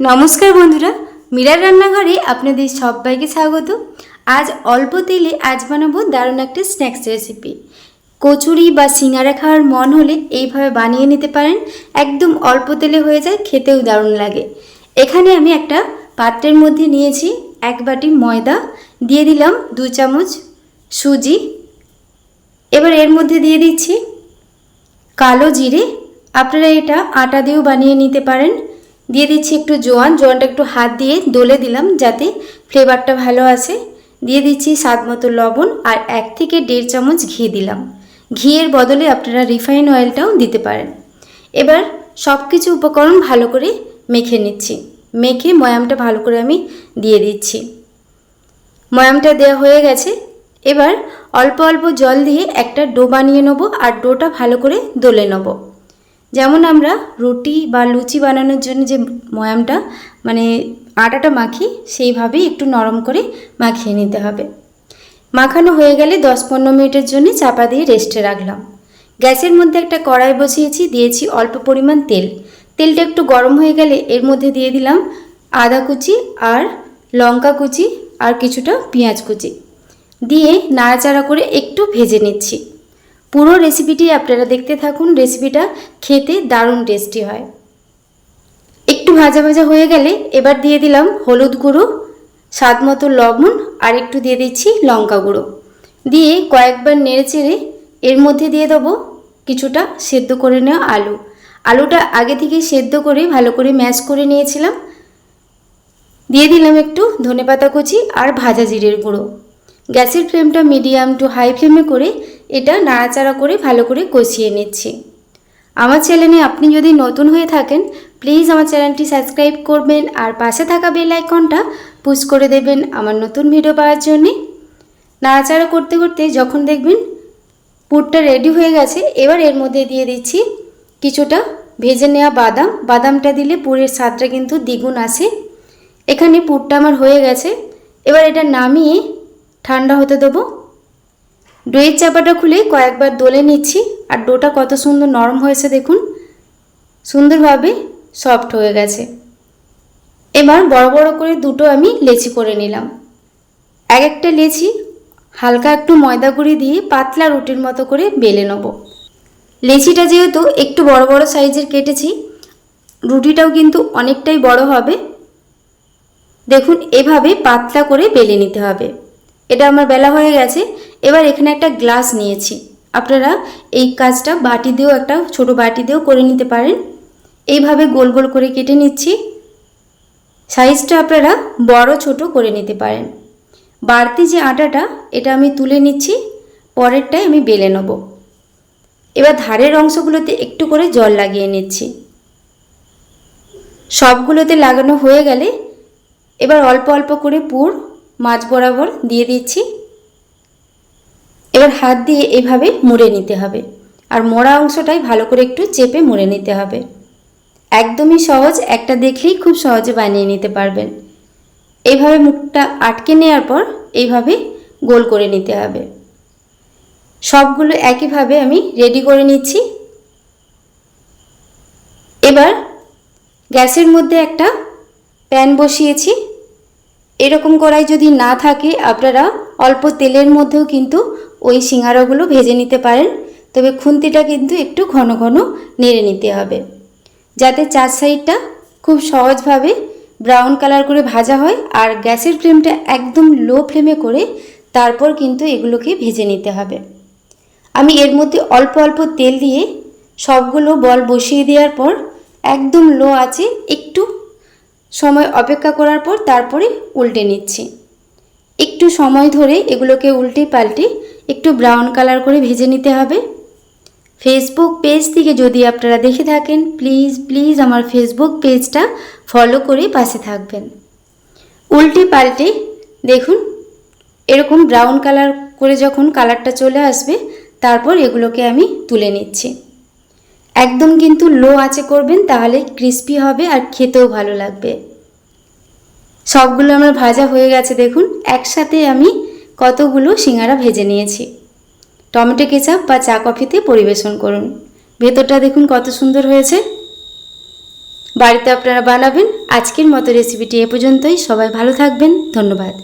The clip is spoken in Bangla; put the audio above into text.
নমস্কার বন্ধুরা, মীরার রান্নাঘরে আপনাদের সবাইকে স্বাগত। আজ অল্প তেলে আজ বানাবো দারুণ একটা স্ন্যাক্স রেসিপি কচুরি বা সিঙ্গারা খাওয়ার মন হলে এইভাবে বানিয়ে নিতে পারেন। একদম অল্প তেলে হয়ে যায়, খেতেও দারুণ লাগে। এখানে আমি একটা পাত্রের মধ্যে নিয়েছি এক বাটি ময়দা, দিয়ে দিলাম দু চামচ সুজি। এবার এর মধ্যে দিয়ে দিচ্ছি কালো জিরে। আপনারা এটা আটা দিয়েও বানিয়ে নিতে পারেন। দিয়ে দিচ্ছি একটু জোয়ান, জোয়ানটা একটু হাত দিয়ে দলে দিলাম যাতে ফ্লেভারটা ভালো আসে। দিয়ে দিচ্ছি স্বাদ মতো লবণ আর এক থেকে দেড় চামচ ঘি দিলাম। ঘিয়ের বদলে আপনারা রিফাইন অয়েলটাও দিতে পারেন। এবার সব কিছু উপকরণ ভালো করে মেখে নিচ্ছি। মেখে ময়ামটা ভালো করে আমি দিয়ে দিচ্ছি। ময়ামটা দেওয়া হয়ে গেছে। এবার অল্প অল্প জল দিয়ে একটা ডো বানিয়ে নেব আর ডোটা ভালো করে দলে নেব। যেমন আমরা রুটি বা লুচি বানানোর জন্য যে ময়ামটা মানে আটাটা মাখি, সেইভাবেই একটু নরম করে মাখিয়ে নিতে হবে। মাখানো হয়ে গেলে দশ পনেরো মিনিটের জন্য চাপা দিয়ে রেস্টে রাখলাম। গ্যাসের মধ্যে একটা কড়াই বসিয়েছি, দিয়েছি অল্প পরিমাণ তেল। তেলটা একটু গরম হয়ে গেলে এর মধ্যে দিয়ে দিলাম আদা কুচি আর লঙ্কা কুচি আর কিছুটা পেঁয়াজ কুচি। দিয়ে নাড়াচাড়া করে একটু ভেজে নিচ্ছি। পুরো রেসিপিটি আপনারা দেখতে থাকুন। রেসিপিটা খেতে দারুণ টেস্টি হয়। একটু ভাজা ভাজা হয়ে গেলে এবার দিয়ে দিলাম হলুদ গুঁড়ো, স্বাদ মতো লবণ, আর একটু দিয়ে দিচ্ছি লঙ্কা গুঁড়ো। দিয়ে কয়েকবার নেড়ে চেড়ে এর মধ্যে দিয়ে দেবো কিছুটা সেদ্ধ করে নেওয়া আলু। আলুটা আগে থেকে সেদ্ধ করে ভালো করে ম্যাশ করে নিয়েছিলাম। দিয়ে দিলাম একটু ধনেপাতা কুচি আর ভাজা জিরের গুঁড়ো। গ্যাসের ফ্লেমটা মিডিয়াম টু হাই ফ্লেমে করে এটা নাড়াচাড়া করে ভালো করে কষিয়ে নিচ্ছি। আমার চ্যানেলে আপনি যদি নতুন হয়ে থাকেন, প্লিজ আমার চ্যানেলটি সাবস্ক্রাইব করবেন আর পাশে থাকা বেল আইকনটা পুশ করে দেবেন আমার নতুন ভিডিও পাওয়ার জন্যে। নাড়াচাড়া করতে করতে যখন দেখবেন পুরটা রেডি হয়ে গেছে, এবার এর মধ্যে দিয়ে দিচ্ছি কিছুটা ভেজে নেওয়া বাদাম। বাদামটা দিলে পুরের স্বাদটা কিন্তু দ্বিগুণ আসে। এখানে পুরটা আমার হয়ে গেছে। এবার এটা নামিয়ে ঠান্ডা হতে দেবো। ডোয়ের চাপাটা খুলে কয়েকবার দোলে নিচ্ছি, আর ডোটা কত সুন্দর নরম হয়েছে দেখুন। সুন্দরভাবে সফট হয়ে গেছে। এবার বড় বড় করে দুটো আমি লেচি করে নিলাম। এক একটা লেচি হালকা একটু ময়দা গুঁড়ি দিয়ে পাতলা রুটির মতো করে বেলে নেব। লেচিটা যেহেতু একটু বড় বড় সাইজের কেটেছি, রুটিটাও কিন্তু অনেকটাই বড় হবে। দেখুন, এভাবে পাতলা করে বেলে নিতে হবে। এটা আমার বেলা হয়ে গেছে। এবার এখানে একটা গ্লাস নিয়েছি। আপনারা এই কাজটা বাটি দিয়েও একটা ছোট বাটি দিয়েও করে নিতে পারেন। এইভাবে গোল গোল করে কেটে নিচ্ছি। সাইজটা আপনারা বড় ছোট করে নিতে পারেন। বাড়তি যে আটাটা, এটা আমি তুলে নিচ্ছি। পরেরটাই আমি বেলে নেব। এবার ধারের অংশগুলোতে একটু করে জল লাগিয়ে নিচ্ছি। সবগুলোতে লাগানো হয়ে গেলে এবার অল্প অল্প করে পুর মাছ বরাবর দিয়ে দিচ্ছি। এবার হাত দিয়ে এভাবে মুড়ে নিতে হবে। আর মোড়া অংশটাই ভালো করে একটু চেপে মুড়ে নিতে হবে। একদমই সহজ, একটা দেখলেই খুব সহজে বানিয়ে নিতে পারবেন। এইভাবে মুখটা আটকে নেওয়ার পর এইভাবে গোল করে নিতে হবে। সবগুলো একইভাবে আমি রেডি করে নিচ্ছি। এবার গ্যাসের মধ্যে একটা প্যান বসিয়েছি। এরকম কড়াই যদি না থাকে, আপনারা অল্প তেলের মধ্যেও কিন্তু ওই সিঙ্গারাগুলো ভেজে নিতে পারেন। তবে খুন্তিটা কিন্তু একটু ঘন ঘন নেড়ে নিতে হবে। যাতে চার সাইডটা খুব সহজভাবে ব্রাউন কালার করে ভাজা হয় আর গ্যাসের ফ্লেমটা একদম লো ফ্লেমে করে তারপর কিন্তু এগুলোকে ভেজে নিতে হবে। আমি এর মধ্যে অল্প অল্প তেল দিয়ে সবগুলো বল বসিয়ে দেওয়ার পর একদম লো আছে, একটু সময় অপেক্ষা করার পর তারপরে উল্টে নিচ্ছি। একটু সময় ধরে এগুলোকে উল্টে পাল্টে একটু ব্রাউন কালার করে ভেজে নিতে হবে। ফেসবুক পেজ থেকে যদি আপনারা দেখে থাকেন প্লিজ প্লিজ আমার ফেসবুক পেজটা ফলো করে পাশে থাকবেন। উল্টে পাল্টে দেখুন, এরকম ব্রাউন কালার করে যখন কালারটা চলে আসবে, তারপর এগুলোকে আমি তুলে নিচ্ছি। একদম কিন্তু লো আঁচে করবেন, তাহলে ক্রিস্পি হবে আর খেতেও ভালো লাগবে। সবগুলো আমার ভাজা হয়ে গেছে, দেখুন। একসাথে আমি কতগুলো সিঙ্গারা ভেজে নিয়েছি। টমেটো কেচাপ বা চা কফিতে পরিবেশন করুন। ভেতরটা দেখুন কত সুন্দর হয়েছে। বাড়িতে আপনারা বানাবেন। আজকের মতো রেসিপিটি এ পর্যন্তই। সবাই ভালো থাকবেন। ধন্যবাদ।